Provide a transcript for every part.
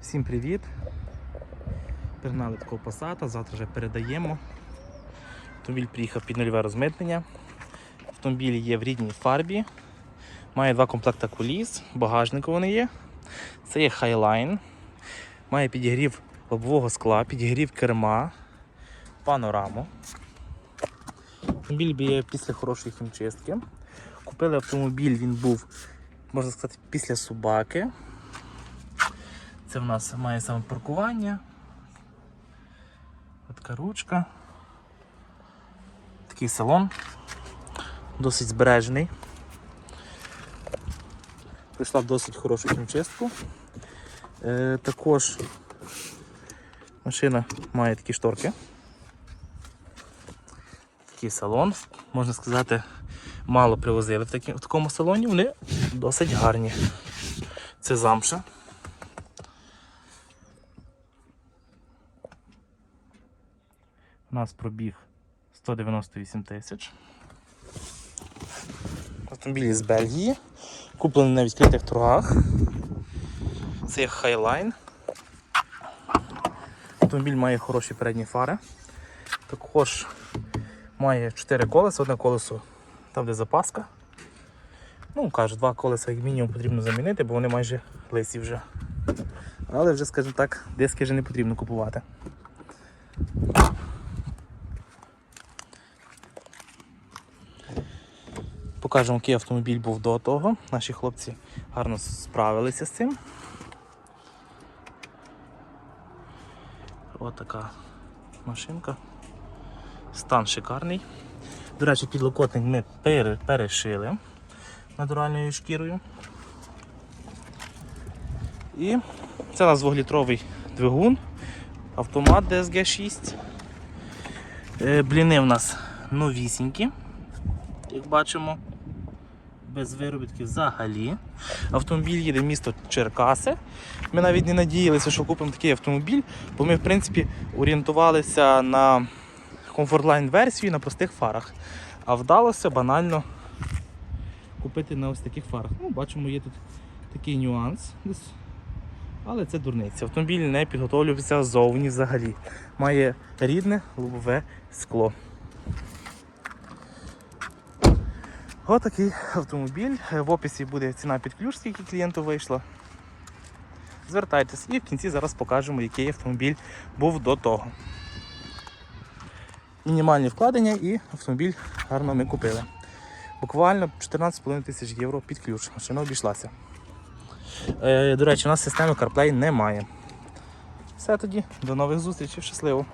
Всім привіт! Пригнали такого пасата, завтра вже передаємо. Автомобіль приїхав під нульове розмитнення. Автомобіль є в рідній фарбі. Має два комплекти куліс, багажнику вони є. Це є Highline. Має підігрів лобового скла, підігрів керма, панораму. Автомобіль є після хорошої хімчистки. Купили автомобіль, він був, можна сказати, після собаки. Це в нас має саме паркування. Така ручка. Такий салон. Досить збережений. Прийшла в досить хорошу хімчистку. Е, також машина має такі шторки. Такий салон, можна сказати, мало привозили в такому салоні, вони досить гарні. Це замша. У нас пробіг 198 тисяч. Автомобіль з Бельгії. Куплений на відкритих торгах. Це Highline. Автомобіль має хороші передні фари. Також має 4 колеса, одне колесо там, де запаска. Ну, кажуть, два колеса як мінімум потрібно замінити, бо вони майже лисі вже. Але вже, скажімо так, диски вже не потрібно купувати. Покажемо, який автомобіль був до того. Наші хлопці гарно справилися з цим. Ось така машинка. Стан шикарний. До речі, підлокотник ми пере- перешили натуральною шкірою. І це у нас 2-літровий двигун, автомат DSG 6. Е, Бліни в нас новісінькі, як бачимо, без виробітків взагалі. Автомобіль їде в місто Черкаси. Ми навіть не надіялися, що купимо такий автомобіль, бо ми, в принципі, орієнтувалися на Comfortline версію на простих фарах. А вдалося банально купити на ось таких фарах. Ну, бачимо, є тут такий нюанс. Але це дурниця. Автомобіль не підготовлюється ззовні взагалі. Має рідне лобове скло. Ось такий автомобіль. В описі буде ціна під ключ, скільки клієнту вийшло. Звертайтесь і в кінці зараз покажемо, який автомобіль був до того. Мінімальні вкладення і автомобіль гарно ми купили. Буквально 14,5 тисяч євро під ключ. Машина обійшлася. Е, до речі, у нас системи CarPlay немає. Все тоді, до нових зустрічей, щасливо!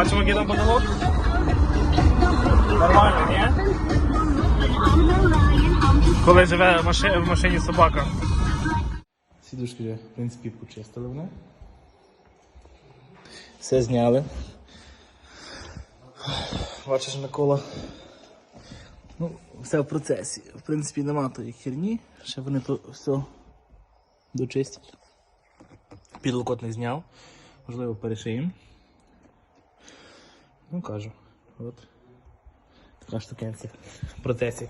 Бачимо, який там потолок? Нормально, ні? Коли живе в машині, в машині собака. Сідушки в принципі, почистили вони. Все зняли. Бачиш Микола. Ну, все в процесі. В принципі, нема тої херні. Ще вони то все дочистять. Підлокотник зняв. Можливо, перешиємо. Ну кажу, от. Така штукенця в процесі.